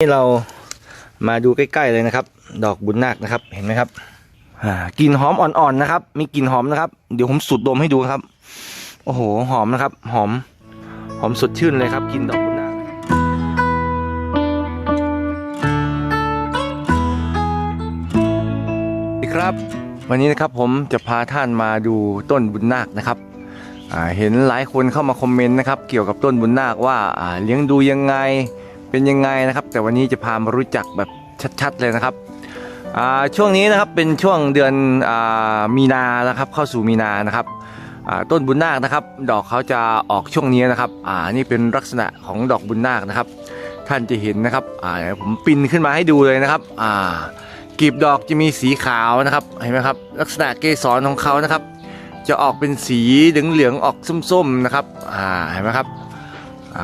นี่เรามาดูใกล้ๆเลยนะครับ ดอกบุญนาคนะครับ เห็นไหมครับกลิ่นหอมอ่อนๆนะครับ มีกลิ่นหอมนะครับ เดี๋ยวผมสูดดมให้ดูครับ โอ้โห หอมนะครับ หอม หอมสดชื่นเลยครับกลิ่นดอกบุญนาคสวัสดีครับ วันนี้นะครับผมจะพาท่านมาดูต้นบุญนาคนะครับเห็นหลายคนเข้ามาคอมเมนต์นะครับ เกี่ยวกับต้นบุญนาคว่าเลี้ยงดูยังไง เป็นยังไงนะครับ แต่วันนี้จะพามารู้จักแบบชัดๆเลยนะครับช่วงนี้นะครับเป็นช่วงเดือนอมีนานะครับเข้าสู่มีนานะครับต้นบุญนาคนะครับ ดอกเขาจะออกช่วงนี้นะครับอ่านี่เป็นลักษณะของดอกบุญนาคนะครับ ท่านจะเห็นนะครับอ่าผมปินขึ้นมาให้ดูเลยนะครับอ่ากลีบดอกจะมีสีขาวนะครับเห็นไหมครับลักษณะเกสรของเขานะครับ จะออกเป็นสีเหลืองๆออกส้มๆนะครับอ่าเห็นไหมครับ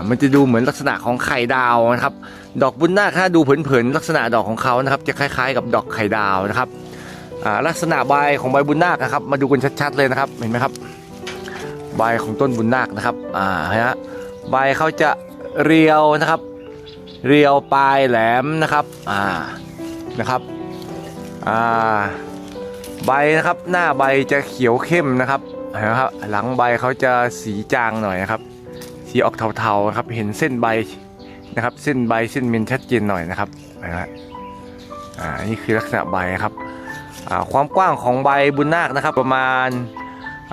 มันจะดูเหมือนลักษณะของไข่ดาวนะครับ ดอกบุญนาคถ้าดูเผินๆลักษณะดอกของเขานะครับ จะคล้ายๆ กับดอกไข่ดาวนะครับลักษณะใบของใบบุญนาคนะครับ มาดูกันชัดๆเลยนะครับเห็นไหมครับ ใบของต้นบุญนาคนะครับอ่าฮะใบเขาจะเรียวนะครับ เรียวปลายแหลมนะครับอ่านะครับอ่าใบนะครับหน้าใบจะเขียวเข้มนะครับเห็นไหมครับหลังใบเขาจะสีจางหน่อยนะครับ สีออกเทาๆนะครับ เห็นเส้นใบนะครับ เส้นใบเส้นเมนชัดเจนหน่อยนะครับนะฮะอ่านี่คือลักษณะใบครับอ่าความกว้างของใบบุญนาคนะครับ ประมาณ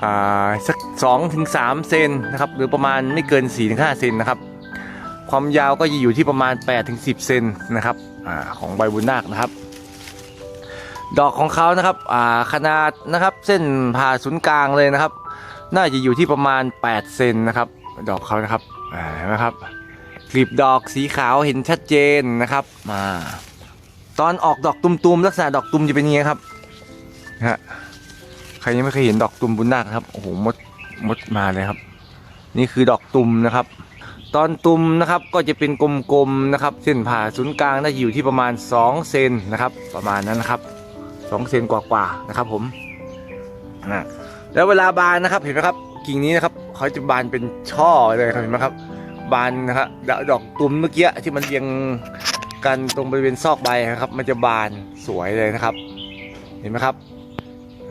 อ่าสักสองถึงสามเซนนะครับ หรือประมาณไม่เกิน4ี่ถึงห้าเซนนะครับ ความยาวก็จะอยู่ที่ประมาณ8ถึง10เซนนะครับอาของใบบุญนาคนะครับดอกของเขานะครับอ่าขนาดนะครับเส้นผ่าศูนย์กลางเลยนะครับ น่าจะอยู่ที่ประมาณ 8 เซนนะครับ ดอกเขานะครับเห็นไหมครับกลีบดอกสีขาวเห็นชัดเจนนะครับมาตอนออกดอกตุ่มๆลักษณะดอกตุ่มจะเป็นยังไงครับนะฮะใครยังไม่เคยเห็นดอกตุ่มบุญนาคครับโอ้โหมดมดมาเลยครับ นี่คือดอกตุ่มนะครับ ตอนตุ่มนะครับก็จะเป็นกลมๆนะครับ เส้นผ่าศูนย์กลางน่าจะอยู่ที่ประมาณ 2 เซนนะครับ ประมาณนั้นนะครับ2เซนกว่าๆนะครับผมอ่าแล้วเวลาบานนะครับเห็นไหมครับกิ่งนี้นะครับ เขาจะบานเป็นช่อเลยครับเห็นไหมครับ บานนะครับดอกตุมเมื่อกี้ที่มันเรียงกันตรงบริเวณซอกใบนะครับ มันจะบานสวยเลยนะครับ เห็นไหมครับ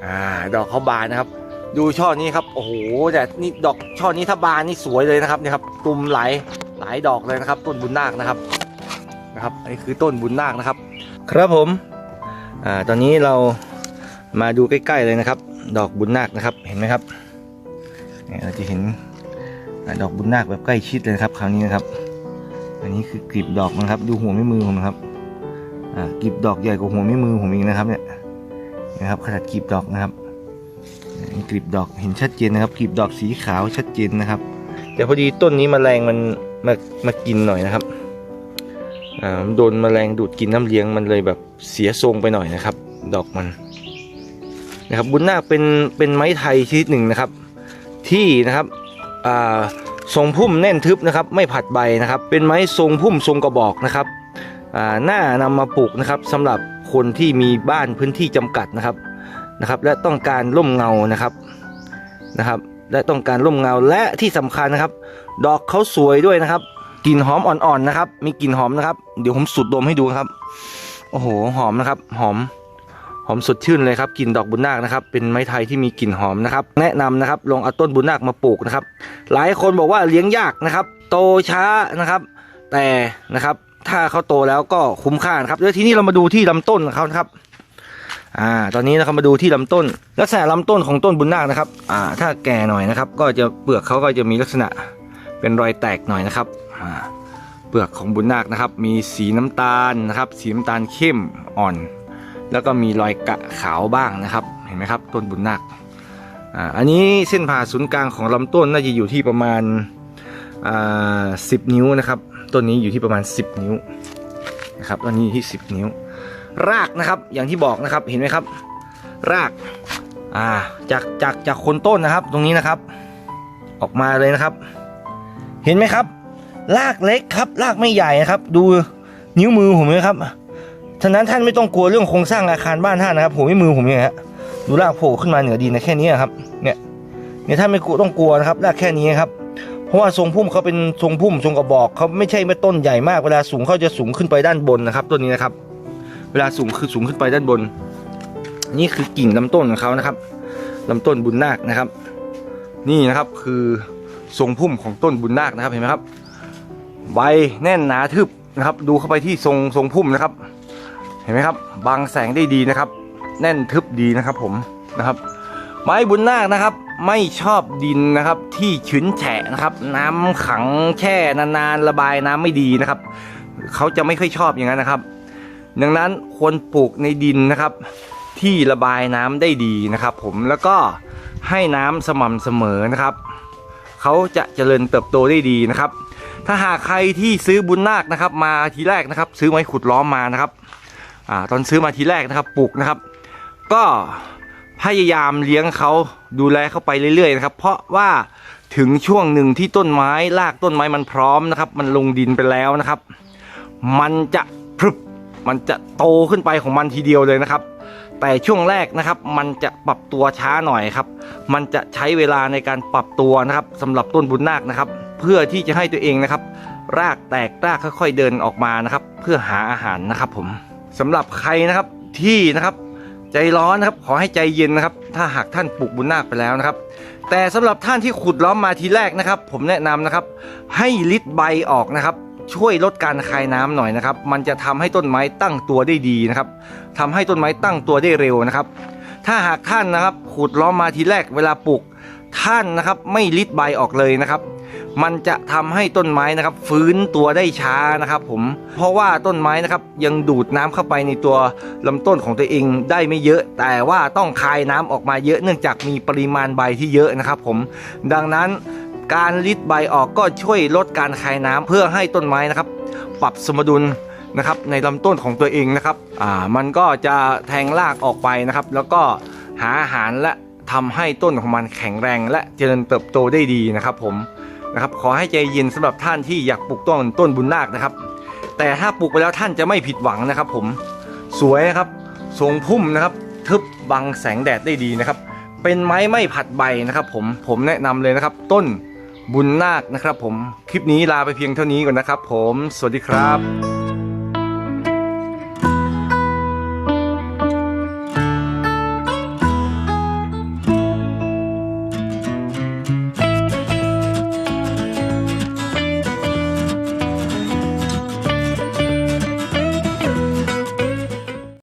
อ่า ดอกเขาบานนะครับ ดูช่อนี้ครับ โอ้โห แต่นี่ดอกช่อนี้ถ้าบานนี่สวยเลยนะครับเนี่ยครับ ตุมหลายหลายดอกเลยนะครับ ต้นบุญนาคนะครับ นะครับนนี้คือต้นบุญนาคนะครับ ครับผม อ่า ตอนนี้เรามาดูใกล้ ๆเลยนะครับ ดอกบุญนาคนะครับ เห็นไหมครับ เนี่ยเราจะเห็นดอกบุญนาคแบบใกล้ชิดเลยครับคราวนี้นะครับ อันนี้คือกลีบดอกนะครับ ดูหัวแม่มือผมนะครับอ่ากลีบดอกใหญ่กว่าหัวแม่มือผมอีกนะครับเนี่ยนะครับขนาดกลีบดอกนะครับกลีบดอกเห็นชัดเจนนะครับกลีบดอกสีขาวชัดเจนนะครับ แต่พอดีต้นนี้มแมลงมันมามากินหน่อยนะครับอ่าโดนมแมลงดูดกินน้ำเลี้ยงมันเลยแบบเสียทรงไปหน่อยนะครับ ดอกมันนะครับบุญนาคเป็นเป็นไม้ไทยชนิดหนึ่งนะครับ ที่นะครับทรงพุ่มแน่นทึบนะครับ ไม่ผัดใบนะครับ เป็นไม้ทรงพุ่มทรงกระบอกนะครับอ่าหน้านำมาปลูกนะครับสำหรับคนที่มีบ้านพื้นที่จำกัดนะครับนะครับ และต้องการร่มเงานะครับนะครับ และต้องการร่มเงาและที่สำคัญนะครับ ดอกเขาสวยด้วยนะครับกลิ่นหอมอ่อนๆนะครับ มีกลิ่นหอมนะครับ เดี๋ยวผมสูดดมให้ดูครับ โอ้โห หอมนะครับ หอม หอมสดชื่นเลยครับกลิ่นดอกบุญนาคนะครับเป็นไม้ไทยที่มีกลิ่นหอมนะครับ แนะนำนะครับลองเอาต้นบุญนาคมาปลูกนะครับ หลายคนบอกว่าเลี้ยงยากนะครับ โตช้านะครับ แต่นะครับ ถ้าเขาโตแล้วก็คุ้มค่านะครับแล้วทีนี้เรามาดูที่ลำต้นของเขาครับอ่าตอนนี้นะครับมาดูที่ลำต้น ลักษณะลำต้นของต้นบุญนาคนะครับอ่าถ้าแก่หน่อยนะครับ ก็จะเปลือกเขาก็จะมีลักษณะเป็นรอยแตกหน่อยนะครับอ่าเปลือกของบุญนาคนะครับ มีสีน้ำตาลนะครับ สีน้ำตาลเข้มอ่อน แล้วก็มีรอยกะขาวบ้างนะครับ เห็นไหมครับ ต้นบุญนาคอ่าอันนี้เส้นผ่าศูนย์กลางของลำต้นน่าจะอยู่ที่ประมาณอ่าสิบนิ้วนะครับ ต้นนี้อยู่ที่ประมาณ 10 นิ้วนะครับต้นนี้ที่ 10 นิ้ว รากนะครับอย่างที่บอกนะครับเห็นไหมครับ รากอ่าจากจากจากคนต้นนะครับ ตรงนี้นะครับ ออกมาเลยนะครับ เห็นไหมครับ รากเล็กครับ รากไม่ใหญ่นะครับ ดูนิ้วมือผมเลยครับ ฉะนั้นท่านไม่ต้องกลัวเรื่องโครงสร้างอาคารบ้านท่านนะครับผมไม่มือผมเนี่ยฮะดูรากโผล่ขึ้นมาเหนือดินนะแค่นี้ครับเนี่ยเนี่ยท่านไม่กลัวต้องกลัวนะครับรากแค่นี้ครับเพราะว่าทรงพุ่มเขาเป็นทรงพุ่มทรงกระบอกเขาไม่ใช่ไม่ต้นใหญ่มากเวลาสูงเขาจะสูงขึ้นไปด้านบนนะครับต้นนี้นะครับ เวลาสูงคือสูงขึ้นไปด้านบน นี่คือกิ่งลำต้นของเขานะครับลำต้นบุญนาคนะครับ นี่นะครับคือทรงพุ่มของต้นบุญนาคนะครับเห็นไหมครับใบแน่นหนาทึบนะครับ ดูเข้าไปที่ทรงทรงพุ่มนะครับ เห็นไหมครับบังแสงได้ดีนะครับ แน่นทึบดีนะครับผมนะครับ ไม้บุญนาคนะครับ ไม่ชอบดินนะครับที่ชื้นแฉะนะครับ น้ำขังแช่นานๆระบายน้ำไม่ดีนะครับเขาจะไม่ค่อยชอบอย่างนั้นนะครับ ดังนั้นควรปลูกในดินนะครับ ที่ระบายน้ำได้ดีนะครับ ผมแล้วก็ให้น้ำสม่ำเสมอนะครับเขาจะเจริญเติบโตได้ดีนะครับ ถ้าหากใครที่ซื้อบุญนาคนะครับ มาทีแรกนะครับ ซื้อไม้ขุดล้อมมานะครับ อ่าตอนซื้อมาทีแรกนะครับปลูกนะครับ ก็พยายามเลี้ยงเขาดูแลเขาไปเรื่อยๆนะครับ เพราะว่าถึงช่วงหนึ่งที่ต้นไม้รากต้นไม้มันพร้อมนะครับ มันลงดินไปแล้วนะครับ มันจะพรึบมันจะโตขึ้นไปของมันทีเดียวเลยนะครับ แต่ช่วงแรกนะครับ มันจะปรับตัวช้าหน่อยครับ มันจะใช้เวลาในการปรับตัวนะครับสำหรับต้นบุญนาคนะครับ เพื่อที่จะให้ตัวเองนะครับ รากแตกรากค่อย ๆเดินออกมานะครับ เพื่อหาอาหารนะครับผม สำหรับใครนะครับที่นะครับ ใจร้อนนะครับขอให้ใจเย็นนะครับ ถ้าหากท่านปลูกบุญนาคไปแล้วนะครับ แต่สำหรับท่านที่ขุดล้อมมาทีแรกนะครับ ผมแนะนำนะครับ ให้ลิดใบออกนะครับ ช่วยลดการคายน้ำหน่อยนะครับ มันจะทำให้ต้นไม้ตั้งตัวได้ดีนะครับทำให้ต้นไม้ตั้งตัวได้เร็วนะครับ ถ้าหากท่านนะครับขุดล้อมมาทีแรกเวลาปลูกท่านนะครับไม่ลิดใบออกเลยนะครับ มันจะทำให้ต้นไม้นะครับ ฟื้นตัวได้ช้านะครับผมเพราะว่าต้นไม้นะครับยังดูดน้ำเข้าไปในตัวลำต้นของตัวเองได้ไม่เยอะ แต่ว่าต้องคายน้ำออกมาเยอะเนื่องจากมีปริมาณใบที่เยอะนะครับผมดังนั้นการลิดใบออกก็ช่วยลดการคายน้ำเพื่อให้ต้นไม้นะครับ ปรับสมดุลนะครับในลำต้นของตัวเองนะครับอ่ามันก็จะแทงรากออกไปนะครับ แล้วก็หาอาหารและทำให้ต้นของมันแข็งแรงและเจริญเติบโตได้ดีนะครับผม นะครับขอให้ใจเย็นสำหรับท่านที่อยากปลูกต้นต้นบุญนาคนะครับ แต่ถ้าปลูกไปแล้วท่านจะไม่ผิดหวังนะครับ ผมสวยนะครับทรงพุ่มนะครับ ทึบบังแสงแดดได้ดีนะครับ เป็นไม้ไม่ผัดใบนะครับ ผมผมแนะนำเลยนะครับ ต้นบุญนาคนะครับ ผมคลิปนี้ลาไปเพียงเท่านี้ก่อนนะครับ ผมสวัสดีครับ